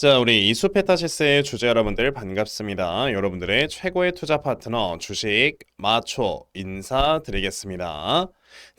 자, 우리 이수페타시스의 주주 여러분들 반갑습니다. 여러분들의 최고의 투자 파트너 주식 마초 인사드리겠습니다.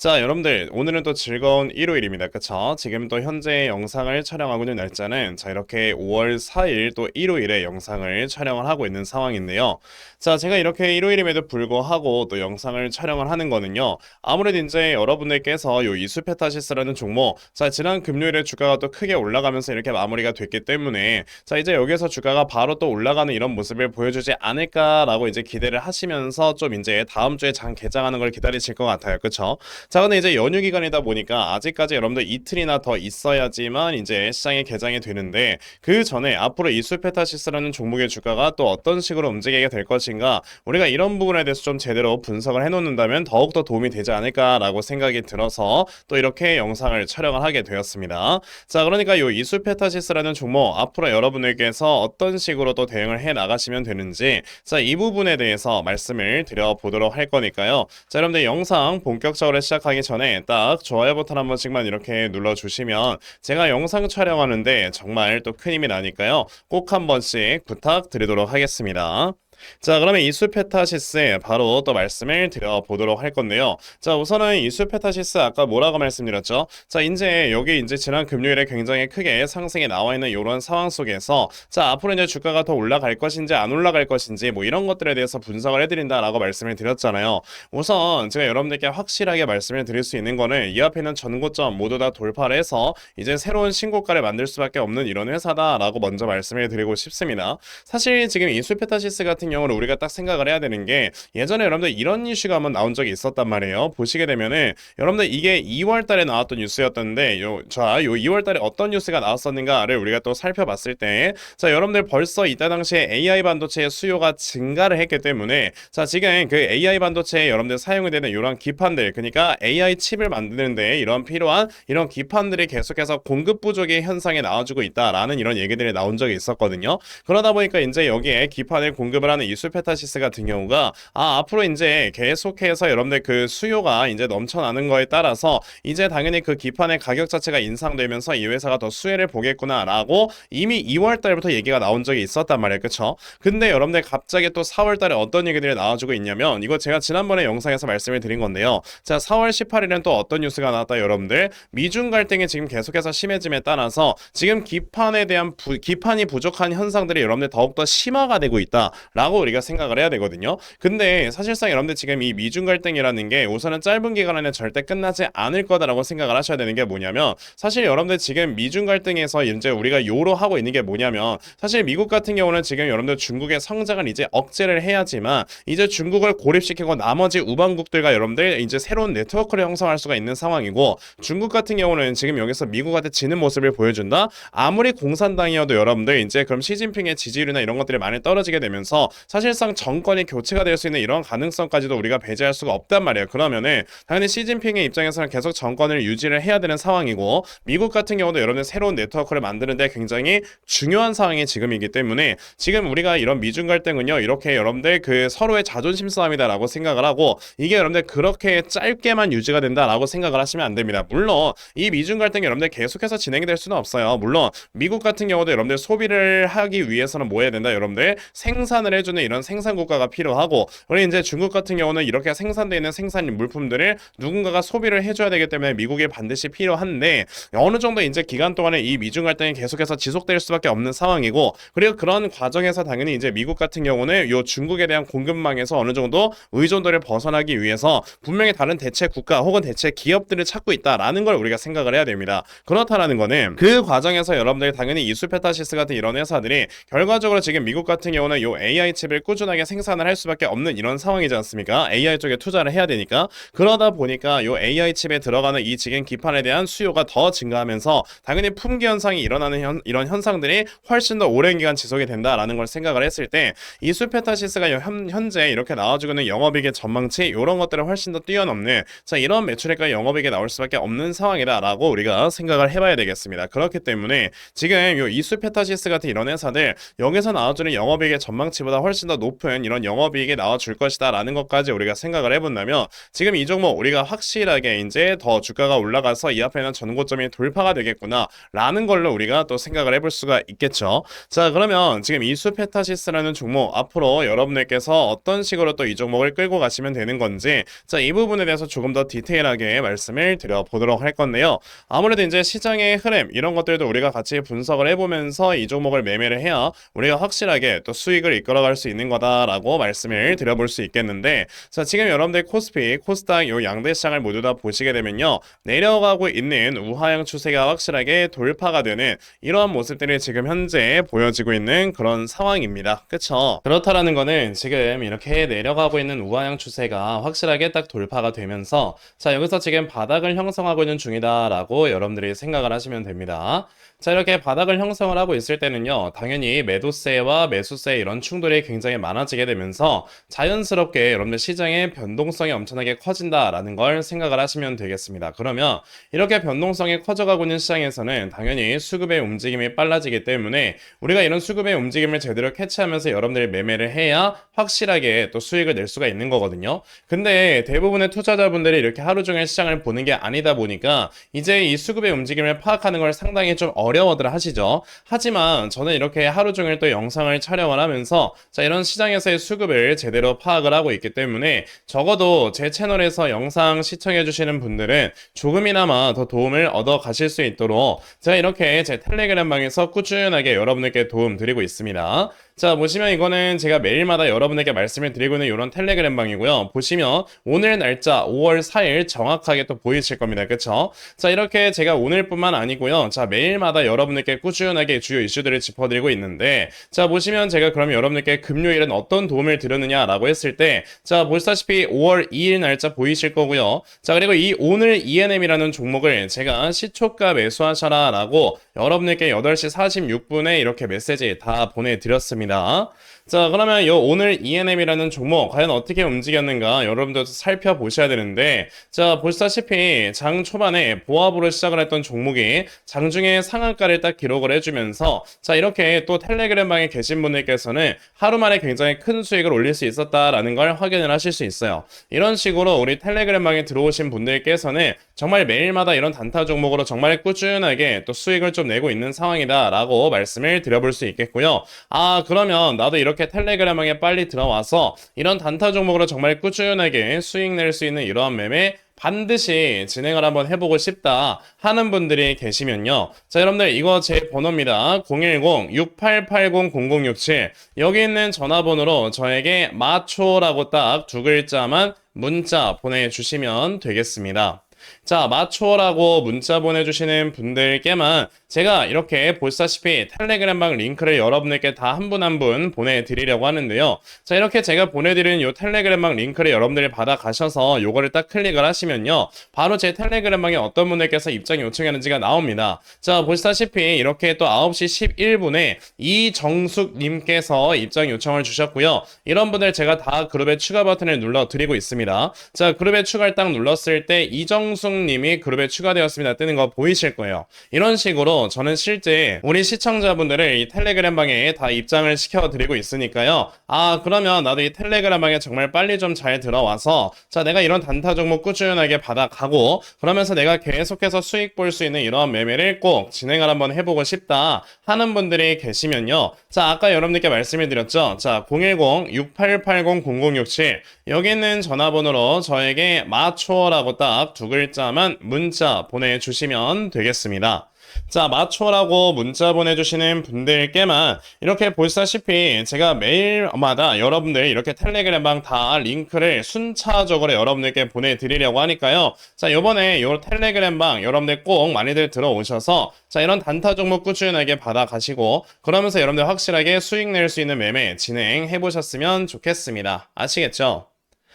자, 여러분들 오늘은 또 즐거운 일요일입니다. 그쵸? 지금 또 현재 영상을 촬영하고 있는 날짜는 자, 이렇게 5월 4일 또 일요일에 영상을 촬영을 하고 있는 상황인데요. 자, 제가 이렇게 일요일임에도 불구하고 또 영상을 촬영을 하는 거는요. 아무래도 이제 여러분들께서 요 이수페타시스라는 종목 자, 지난 금요일에 주가가 또 크게 올라가면서 이렇게 마무리가 됐기 때문에 자, 이제 여기서 주가가 바로 또 올라가는 이런 모습을 보여주지 않을까라고 이제 기대를 하시면서 좀 이제 다음 주에 장 개장하는 걸 기다리실 것 같아요. 그쵸? 자, 근데 이제 연휴 기간이다 보니까 아직까지 여러분들 이틀이나 더 있어야지만 이제 시장이 개장이 되는데 그 전에 앞으로 이수페타시스라는 종목의 주가가 또 어떤 식으로 움직이게 될 것인가 우리가 이런 부분에 대해서 좀 제대로 분석을 해놓는다면 더욱더 도움이 되지 않을까라고 생각이 들어서 또 이렇게 영상을 촬영을 하게 되었습니다. 자, 그러니까 이 이수페타시스라는 종목 앞으로 여러분들께서 어떤 식으로 또 대응을 해 나가시면 되는지 자, 이 부분에 대해서 말씀을 드려보도록 할 거니까요. 자, 여러분들 영상 본격적으로 시작하기 전에 딱 좋아요 버튼 한 번씩만 이렇게 눌러주시면 제가 영상 촬영하는데 정말 또 큰 힘이 나니까요. 꼭 한 번씩 부탁드리도록 하겠습니다. 자, 그러면 이수페타시스 바로 또 말씀을 드려보도록 할 건데요. 자, 우선은 이수페타시스 아까 뭐라고 말씀드렸죠? 자, 이제 여기 이제 지난 금요일에 굉장히 크게 상승이 나와 있는 이런 상황 속에서 자, 앞으로 이제 주가가 더 올라갈 것인지 안 올라갈 것인지 뭐 이런 것들에 대해서 분석을 해드린다라고 말씀을 드렸잖아요. 우선 제가 여러분들께 확실하게 말씀을 드릴 수 있는 거는 이 앞에 있는 전고점 모두 다 돌파를 해서 이제 새로운 신고가를 만들 수밖에 없는 이런 회사다라고 먼저 말씀을 드리고 싶습니다. 사실 지금 이수페타시스 같은 경우는 우리가 딱 생각을 해야 되는 게 예전에 여러분들 이런 이슈가 한번 나온 적이 있었단 말이에요. 보시게 되면은 여러분들 이게 2월 달에 나왔던 뉴스였던데 요, 자, 요 2월 달에 어떤 뉴스가 나왔었는가를 우리가 또 살펴봤을 때 자, 여러분들 벌써 이때 당시에 AI 반도체의 수요가 증가를 했기 때문에 자, 지금 그 AI 반도체에 여러분들 사용이 되는 이런 기판들 그러니까 AI 칩을 만드는데 이런 필요한 이런 기판들이 계속해서 공급 부족의 현상이 나와주고 있다라는 이런 얘기들이 나온 적이 있었거든요. 그러다 보니까 이제 여기에 기판을 공급을 하는 이수페타시스 같은 경우가 아 앞으로 이제 계속해서 여러분들 그 수요가 이제 넘쳐나는 거에 따라서 이제 당연히 그 기판의 가격 자체가 인상되면서 이 회사가 더 수혜를 보겠구나라고 이미 2월 달부터 얘기가 나온 적이 있었단 말이에요. 그쵸? 근데 여러분들 갑자기 또 4월 달에 어떤 얘기들이 나와주고 있냐면 이거 제가 지난번에 영상에서 말씀을 드린 건데요. 자 4월 18일엔 또 어떤 뉴스가 나왔다 여러분들 미중 갈등이 지금 계속해서 심해짐에 따라서 지금 기판에 대한 부, 기판이 부족한 현상들이 여러분들 더욱더 심화가 되고 있다 라고 우리가 생각을 해야 되거든요. 근데 사실상 여러분들 지금 이 미중 갈등이라는 게 우선은 짧은 기간 안에 절대 끝나지 않을 거다라고 생각을 하셔야 되는 게 뭐냐면 사실 여러분들 지금 미중 갈등에서 이제 우리가 요로 하고 있는 게 뭐냐면 사실 미국 같은 경우는 지금 여러분들 중국의 성장을 이제 억제를 해야지만 이제 중국을 고립시키고 나머지 우방국들과 여러분들 이제 새로운 네트워크를 형성할 수가 있는 상황이고 중국 같은 경우는 지금 여기서 미국한테 지는 모습을 보여준다. 아무리 공산당이어도 여러분들 이제 그럼 시진핑의 지지율이나 이런 것들이 많이 떨어지게 되면서 사실상 정권이 교체가 될 수 있는 이런 가능성까지도 우리가 배제할 수가 없단 말이에요. 그러면은 당연히 시진핑의 입장에서는 계속 정권을 유지를 해야 되는 상황이고 미국 같은 경우도 여러분들 새로운 네트워크를 만드는데 굉장히 중요한 상황이 지금이기 때문에 지금 우리가 이런 미중 갈등은요 이렇게 여러분들 그 서로의 자존심 싸움이다라고 생각을 하고 이게 여러분들 그렇게 짧게만 유지가 된다라고 생각을 하시면 안 됩니다. 물론 이 미중 갈등이 여러분들 계속해서 진행이 될 수는 없어요. 물론 미국 같은 경우도 여러분들 소비를 하기 위해서는 뭐 해야 된다 여러분들 생산을 해 주는 이런 생산 국가가 필요하고 우리 이제 중국 같은 경우는 이렇게 생산되어 있는 생산 물품들을 누군가가 소비를 해줘야 되기 때문에 미국이 반드시 필요한데 어느 정도 이제 기간 동안에 이 미중 갈등이 계속해서 지속될 수밖에 없는 상황이고 그리고 그런 과정에서 당연히 이제 미국 같은 경우는 요 중국에 대한 공급망에서 어느 정도 의존도를 벗어나기 위해서 분명히 다른 대체 국가 혹은 대체 기업들을 찾고 있다라는 걸 우리가 생각을 해야 됩니다. 그렇다라는 거는 그 과정에서 여러분들이 당연히 이수페타시스 같은 이런 회사들이 결과적으로 지금 미국 같은 경우는 요 AI 칩을 꾸준하게 생산을 할 수밖에 없는 이런 상황이지 않습니까? AI 쪽에 투자를 해야 되니까 그러다 보니까 요 AI 칩에 들어가는 이 지금 기판에 대한 수요가 더 증가하면서 당연히 품귀 현상이 일어나는 현, 이런 현상들이 훨씬 더 오랜 기간 지속이 된다라는 걸 생각을 했을 때 이 수페타시스가 현, 현재 이렇게 나와주고 있는 영업이익의 전망치 이런 것들을 훨씬 더 뛰어넘는 자 이런 매출액과 영업이익이 나올 수밖에 없는 상황이다라고 우리가 생각을 해봐야 되겠습니다. 그렇기 때문에 지금 요 이수페타시스 같은 이런 회사들 여기서 나와주는 영업이익의 전망치보다 훨씬 더 높은 이런 영업이익이 나와줄 것이다 라는 것까지 우리가 생각을 해본다면 지금 이 종목 우리가 확실하게 이제 더 주가가 올라가서 이 앞에는 전고점이 돌파가 되겠구나 라는 걸로 우리가 또 생각을 해볼 수가 있겠죠. 자 그러면 지금 이수페타시스라는 종목 앞으로 여러분들께서 어떤 식으로 또 이 종목을 끌고 가시면 되는 건지 자 이 부분에 대해서 조금 더 디테일하게 말씀을 드려보도록 할 건데요. 아무래도 이제 시장의 흐름 이런 것들도 우리가 같이 분석을 해보면서 이 종목을 매매를 해야 우리가 확실하게 또 수익을 이끌어갈 수 있는 거다라고 말씀을 드려볼 수 있겠는데 자 지금 여러분들 코스피, 코스닥 요 양대 시장을 모두 다 보시게 되면요 내려가고 있는 우하향 추세가 확실하게 돌파가 되는 이러한 모습들이 지금 현재 보여지고 있는 그런 상황입니다. 그쵸? 그렇다라는 거는 지금 이렇게 내려가고 있는 우하향 추세가 확실하게 딱 돌파가 되면서 자 여기서 지금 바닥을 형성하고 있는 중이다라고 여러분들이 생각을 하시면 됩니다. 자 이렇게 바닥을 형성을 하고 있을 때는요 당연히 매도세와 매수세 이런 충돌이 굉장히 많아지게 되면서 자연스럽게 여러분들 시장의 변동성이 엄청나게 커진다라는 걸 생각을 하시면 되겠습니다. 그러면 이렇게 변동성이 커져가고 있는 시장에서는 당연히 수급의 움직임이 빨라지기 때문에 우리가 이런 수급의 움직임을 제대로 캐치하면서 여러분들이 매매를 해야 확실하게 또 수익을 낼 수가 있는 거거든요. 근데 대부분의 투자자분들이 이렇게 하루 종일 시장을 보는 게 아니다 보니까 이제 이 수급의 움직임을 파악하는 걸 상당히 좀 어려워들 하시죠. 하지만 저는 이렇게 하루 종일 또 영상을 촬영을 하면서 자 이런 시장에서의 수급을 제대로 파악을 하고 있기 때문에 적어도 제 채널에서 영상 시청해 주시는 분들은 조금이나마 더 도움을 얻어 가실 수 있도록 제가 이렇게 제 텔레그램 방에서 꾸준하게 여러분들께 도움 드리고 있습니다. 자 보시면 이거는 제가 매일마다 여러분에게 말씀을 드리고 있는 이런 텔레그램 방이고요. 보시면 오늘 날짜 5월 4일 정확하게 또 보이실 겁니다. 그쵸? 자 이렇게 제가 오늘뿐만 아니고요. 자 매일마다 여러분들께 꾸준하게 주요 이슈들을 짚어드리고 있는데 자 보시면 제가 그러면 여러분들께 금요일은 어떤 도움을 드렸느냐라고 했을 때 자 보시다시피 5월 2일 날짜 보이실 거고요. 자 그리고 이 오늘 ENM이라는 종목을 제가 시초가 매수하셔라라고 여러분들께 8시 46분에 이렇게 메시지 다 보내드렸습니다. 있습니다. 자, 그러면 요 오늘 ENM이라는 종목 과연 어떻게 움직였는가 여러분들 살펴보셔야 되는데 자, 보시다시피 장 초반에 보합으로 시작을 했던 종목이 장중에 상한가를 딱 기록을 해주면서 자, 이렇게 또 텔레그램 방에 계신 분들께서는 하루 만에 굉장히 큰 수익을 올릴 수 있었다라는 걸 확인을 하실 수 있어요. 이런 식으로 우리 텔레그램 방에 들어오신 분들께서는 정말 매일마다 이런 단타 종목으로 정말 꾸준하게 또 수익을 좀 내고 있는 상황이다라고 말씀을 드려볼 수 있겠고요. 아, 그러면 나도 이렇게 텔레그램방에 빨리 들어와서 이런 단타 종목으로 정말 꾸준하게 수익 낼 수 있는 이러한 매매 반드시 진행을 한번 해보고 싶다 하는 분들이 계시면요. 자, 여러분들 이거 제 번호입니다. 010-6880-0067 여기 있는 전화번호로 저에게 마초라고 딱 두 글자만 문자 보내주시면 되겠습니다. 자, 마초라고 문자 보내주시는 분들께만 제가 이렇게 보시다시피 텔레그램방 링크를 여러분들께 다 한 분 한 분 보내드리려고 하는데요. 자, 이렇게 제가 보내드리는 이 텔레그램방 링크를 여러분들이 받아 가셔서 요거를 딱 클릭을 하시면요. 바로 제 텔레그램방에 어떤 분들께서 입장 요청하는지가 나옵니다. 자, 보시다시피 이렇게 또 9시 11분에 이정숙님께서 입장 요청을 주셨고요. 이런 분들 제가 다 그룹에 추가 버튼을 눌러 드리고 있습니다. 자, 그룹에 추가를 딱 눌렀을 때 이정숙 님이 그룹에 추가되었습니다. 뜨는 거 보이실 거예요. 이런 식으로 저는 실제 우리 시청자분들을 이 텔레그램 방에 다 입장을 시켜드리고 있으니까요. 아, 그러면 나도 이 텔레그램 방에 정말 빨리 좀 잘 들어와서 자, 내가 이런 단타 종목 꾸준하게 받아가고 그러면서 내가 계속해서 수익 볼 수 있는 이러한 매매를 꼭 진행을 한번 해보고 싶다 하는 분들이 계시면요. 자, 아까 여러분들께 말씀을 드렸죠. 자, 010-6880-0067 여기 있는 전화번호로 저에게 마초라고 딱 두 글자만 문자 보내주시면 되겠습니다. 자, 마초라고 문자 보내주시는 분들께만 이렇게 보시다시피 제가 매일마다 여러분들 이렇게 텔레그램방 다 링크를 순차적으로 여러분들께 보내드리려고 하니까요. 자, 요번에 요 텔레그램방 여러분들 꼭 많이들 들어오셔서 자, 이런 단타 종목 꾸준하게 받아가시고 그러면서 여러분들 확실하게 수익 낼 수 있는 매매 진행해 보셨으면 좋겠습니다. 아시겠죠?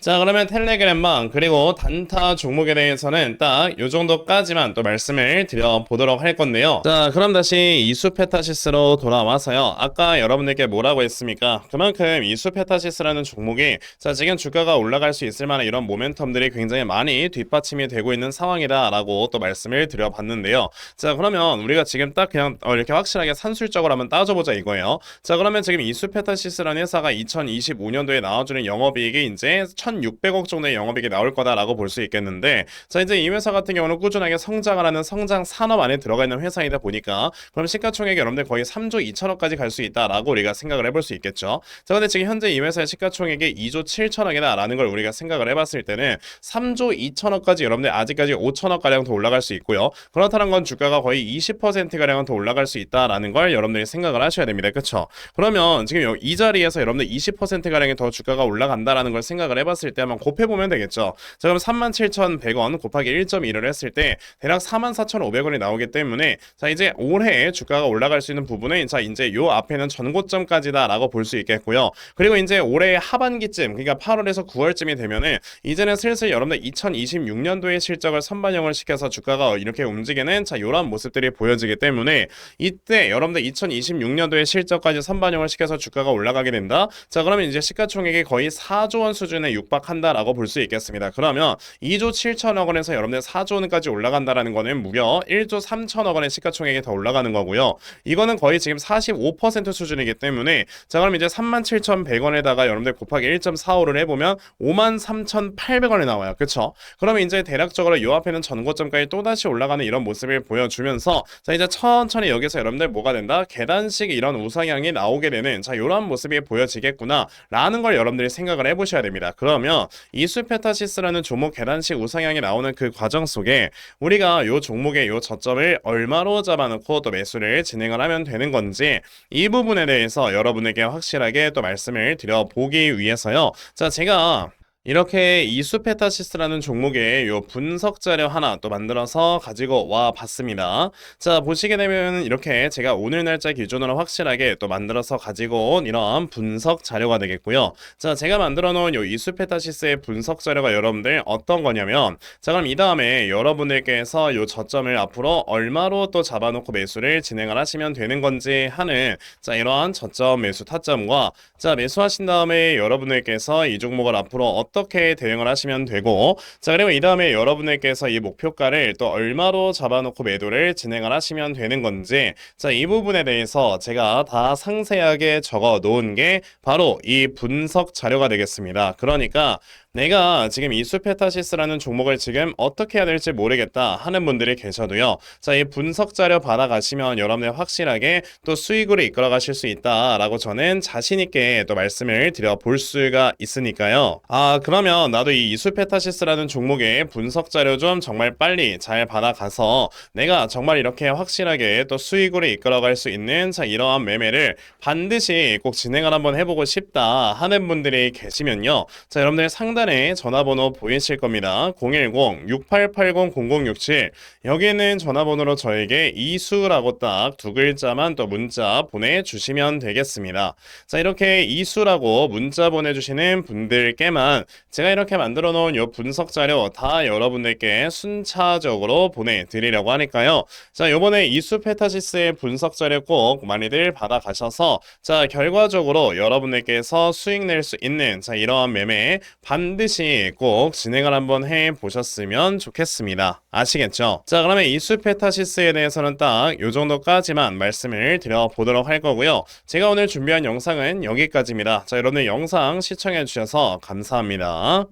자, 그러면 텔레그램망 그리고 단타 종목에 대해서는 딱 요 정도까지만 또 말씀을 드려보도록 할 건데요. 자, 그럼 다시 이수페타시스로 돌아와서요. 아까 여러분들께 뭐라고 했습니까? 그만큼 이수페타시스라는 종목이 자, 지금 주가가 올라갈 수 있을 만한 이런 모멘텀들이 굉장히 많이 뒷받침이 되고 있는 상황이다 라고 또 말씀을 드려봤는데요. 자, 그러면 우리가 지금 딱 그냥 어, 이렇게 확실하게 산술적으로 한번 따져보자 이거예요. 자, 그러면 지금 이수페타시스라는 회사가 2025년도에 나와주는 영업이익이 이제 1,600억 정도의 영업이익이 나올 거다라고 볼 수 있겠는데, 자, 이제 이 회사 같은 경우는 꾸준하게 성장을 하는 성장 산업 안에 들어가 있는 회사이다 보니까, 그럼 시가총액이 여러분들 거의 3조 2천억까지 갈 수 있다라고 우리가 생각을 해볼 수 있겠죠. 자, 근데 지금 현재 이 회사의 시가총액이 2조 7천억이다라는 걸 우리가 생각을 해봤을 때는 3조 2천억까지 여러분들 아직까지 5천억 가량 더 올라갈 수 있고요. 그렇다는 건 주가가 거의 20% 가량 더 올라갈 수 있다라는 걸 여러분들이 생각을 하셔야 됩니다. 그렇죠? 그러면 지금 여- 이 자리에서 여러분들 20% 가량이 더 주가가 올라간다라는 걸 생각을 해봤을 때 한번 곱해보면 되겠죠. 자, 그럼 37,100원 곱하기 1.1을 했을 때 대략 44,500원이 나오기 때문에 자, 이제 올해 주가가 올라갈 수 있는 부분은 자, 이제 요 앞에는 전고점까지다라고 볼 수 있겠고요. 그리고 이제 올해 하반기쯤 그러니까 8월에서 9월쯤이 되면은 이제는 슬슬 여러분들 2026년도의 실적을 선반영을 시켜서 주가가 이렇게 움직이는 자, 요런 모습들이 보여지기 때문에 이때 여러분들 2026년도의 실적까지 선반영을 시켜서 주가가 올라가게 된다. 자, 그러면 이제 시가총액이 거의 4조 원 수준에 육 박한다라고 볼 수 있겠습니다. 그러면 2조 7천억 원에서 여러분들 4조 원까지 올라간다라는 거는 무려 1조 3천억 원의 시가총액이 더 올라가는 거고요. 이거는 거의 지금 45% 수준이기 때문에 자, 그럼 이제 37,100원에다가 여러분들 곱하기 1.45를 해보면 53,800원이 나와요. 그쵸? 그러면 이제 대략적으로 이 앞에는 전고점까지 또다시 올라가는 이런 모습을 보여주면서 자 이제 천천히 여기서 여러분들 뭐가 된다? 계단식 이런 우상향이 나오게 되는 자 이런 모습이 보여지겠구나 라는 걸 여러분들이 생각을 해보셔야 됩니다. 그 러면 이수페타시스라는 종목 계단식 우상향이 나오는 그 과정 속에 우리가 요 종목의 요 저점을 얼마로 잡아놓고 또 매수를 진행을 하면 되는 건지 이 부분에 대해서 여러분에게 확실하게 또 말씀을 드려보기 위해서요. 자 제가 이렇게 이수페타시스라는 종목의 요 분석 자료 하나 또 만들어서 가지고 와 봤습니다. 자, 보시게 되면 이렇게 제가 오늘 날짜 기준으로 확실하게 또 만들어서 가지고 온 이런 분석 자료가 되겠고요. 자, 제가 만들어 놓은 요 이수페타시스의 분석 자료가 여러분들 어떤 거냐면 자, 그럼 이 다음에 여러분들께서 요 저점을 앞으로 얼마로 또 잡아놓고 매수를 진행을 하시면 되는 건지 하는 자, 이러한 저점 매수 타점과 자, 매수하신 다음에 여러분들께서 이 종목을 앞으로 어떻게 대응을 하시면 되고 자, 그리고 이 다음에 여러분들께서 이 목표가를 또 얼마로 잡아놓고 매도를 진행을 하시면 되는 건지 자, 이 부분에 대해서 제가 다 상세하게 적어 놓은 게 바로 이 분석 자료가 되겠습니다. 그러니까 내가 지금 이수페타시스라는 종목을 지금 어떻게 해야 될지 모르겠다 하는 분들이 계셔도요. 자, 이 분석 자료 받아가시면 여러분들 확실하게 또 수익으로 이끌어 가실 수 있다라고 저는 자신있게 또 말씀을 드려 볼 수가 있으니까요. 아, 그러면 나도 이 이수페타시스라는 종목의 분석 자료 좀 정말 빨리 잘 받아가서 내가 정말 이렇게 확실하게 또 수익으로 이끌어 갈 수 있는 자, 이러한 매매를 반드시 꼭 진행을 한번 해보고 싶다 하는 분들이 계시면요. 자, 여러분들 상단에 전화번호 보이실 겁니다. 010-6880-0067 여기는 전화번호로 저에게 이수라고 딱 두 글자만 또 문자 보내주시면 되겠습니다. 자 이렇게 이수라고 문자 보내주시는 분들께만 제가 이렇게 만들어 놓은 요 분석 자료 다 여러분들께 순차적으로 보내드리려고 하니까요. 자 요번에 이수 페타시스의 분석 자료 꼭 많이들 받아가셔서 자 결과적으로 여러분들께서 수익 낼 수 있는 자 이러한 매매 반드시 꼭 진행을 한번 해 보셨으면 좋겠습니다. 아시겠죠? 자 그러면 이수페타시스에 대해서는 딱 요 정도까지만 말씀을 드려보도록 할 거고요. 제가 오늘 준비한 영상은 여기까지입니다. 자 여러분들 영상 시청해 주셔서 감사합 니다.